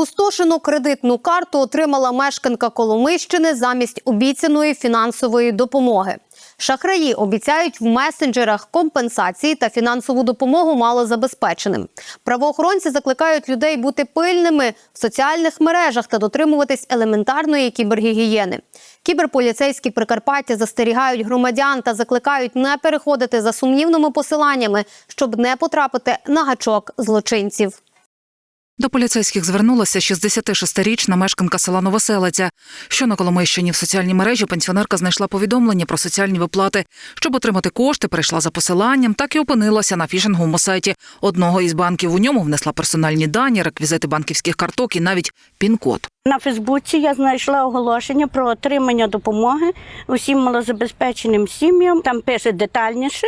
Спустошену кредитну карту отримала мешканка Коломийщини замість обіцяної фінансової допомоги. Шахраї обіцяють в месенджерах компенсації та фінансову допомогу малозабезпеченим. Правоохоронці закликають людей бути пильними в соціальних мережах та дотримуватись елементарної кібергігієни. Кіберполіцейські Прикарпаття застерігають громадян та закликають не переходити за сумнівними посиланнями, щоб не потрапити на гачок злочинців. До поліцейських звернулася 66-річна мешканка села Новоселиця. Що на Коломийщині в соціальній мережі пенсіонерка знайшла повідомлення про соціальні виплати. Щоб отримати кошти, перейшла за посиланням, так і опинилася на фішинговому сайті одного із банків. У ньому внесла персональні дані, реквізити банківських карток і навіть пін-код. На Фейсбуці я знайшла оголошення про отримання допомоги усім малозабезпеченим сім'ям. Там пише детальніше.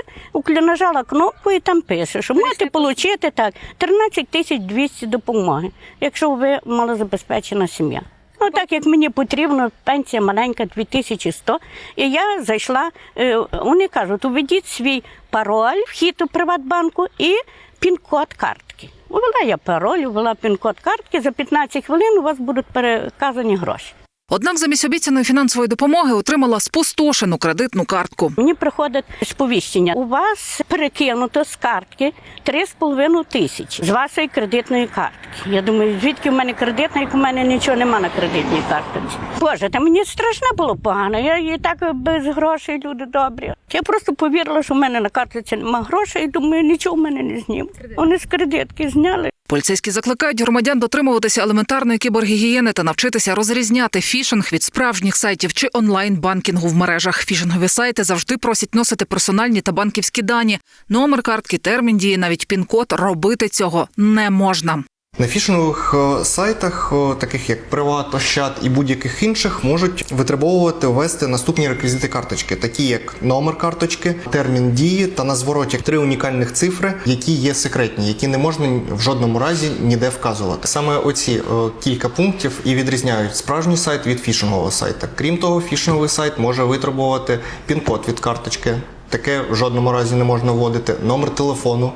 Нажала кнопку і там пише, що можете отримати так 13 тисяч 200 допомоги, якщо ви малозабезпечена сім'я. Ну, так як мені потрібно, пенсія маленька 2100, і я зайшла, е, вони кажуть, уведіть свій пароль, вхід у Приватбанку і пін-код картки. Ввела я пароль, ввела пін-код картки, за 15 хвилин у вас будуть переказані гроші. Однак замість обіцяної фінансової допомоги отримала спустошену кредитну картку. Мені приходить сповіщення. У вас перекинуто з картки 3,5 тисячі з вашої кредитної картки. Я думаю, звідки в мене кредитна, як у мене нічого нема на кредитній картці. Боже, та мені страшно було погано. Я і так без грошей, люди добрі. Я просто повірила, що в мене на картці нема грошей, і думаю, нічого в мене не знімуть. Вони з кредитки зняли. Поліцейські закликають громадян дотримуватися елементарної кібергігієни та навчитися розрізняти фішинг від справжніх сайтів чи онлайн-банкінгу в мережах. Фішингові сайти завжди просять носити персональні та банківські дані, номер картки, термін дії, навіть пін-код. Робити цього не можна. На фішингових е, сайтах, е, таких як Приват, Ощад і будь-яких інших, можуть витребовувати ввести наступні реквізити карточки, такі як номер карточки, термін дії та на звороті три унікальних цифри, які є секретні, які не можна в жодному разі ніде вказувати. Саме оці е, кілька пунктів і відрізняють справжній сайт від фішингового сайта. Крім того, фішинговий сайт може витребувати пін-код від карточки. Таке в жодному разі не можна вводити, номер телефону.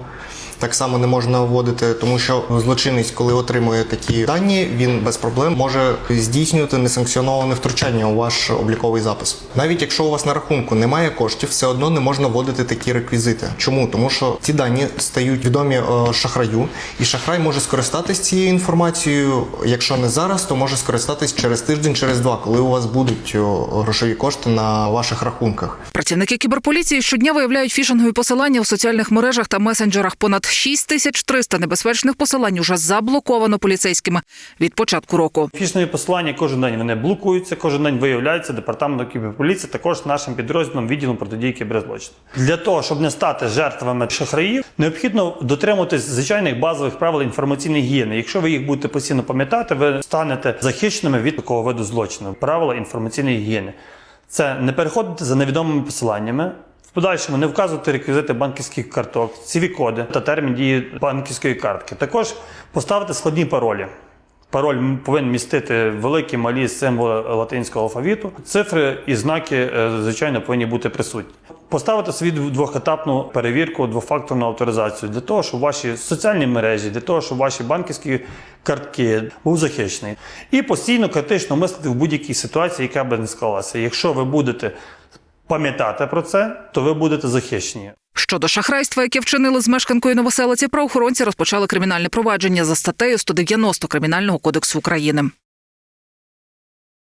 Так само не можна вводити, тому що злочинець, коли отримує такі дані, він без проблем може здійснювати несанкціоноване втручання у ваш обліковий запис. Навіть якщо у вас на рахунку немає коштів, все одно не можна вводити такі реквізити. Чому? Тому що ці дані стають відомі е, шахраю, і шахрай може скористатись цією інформацією. Якщо не зараз, то може скористатись через тиждень, через два, коли у вас будуть е, грошові кошти на ваших рахунках. Працівники кіберполіції щодня виявляють фішингові посилання в соціальних мережах та месенджерах. Понад 6300 небезпечних посилань уже заблоковано поліцейськими від початку року. Фішнові посилання кожен день вони блокуються, кожен день виявляються департаментом кіберполіції, також нашим підрозділом відділом протидії кіберзлочину. Для того, щоб не стати жертвами шахраїв, необхідно дотримуватись звичайних базових правил інформаційної гігієни. Якщо ви їх будете постійно пам'ятати, ви станете захищеними від такого виду злочину. Правила інформаційної гігієни. Це не переходити за невідомими посиланнями. Подальшому не вказувати реквізити банківських карток, cv коди та термін дії банківської картки. Також поставити складні паролі. Пароль повинен містити великі, малі символи латинського алфавіту. Цифри і знаки, е, звичайно, повинні бути присутні. Поставити собі двохетапну перевірку, двофакторну авторизацію для того, щоб ваші соціальні мережі, для того, щоб ваші банківські картки був захищений. І постійно критично мислити в будь-якій ситуації, яка би не склалася. Якщо ви будете пам'ятати про це, то ви будете захищені. Щодо шахрайства, яке вчинили з мешканкою новоселиці, правоохоронці розпочали кримінальне провадження за статтею 190 Кримінального кодексу України.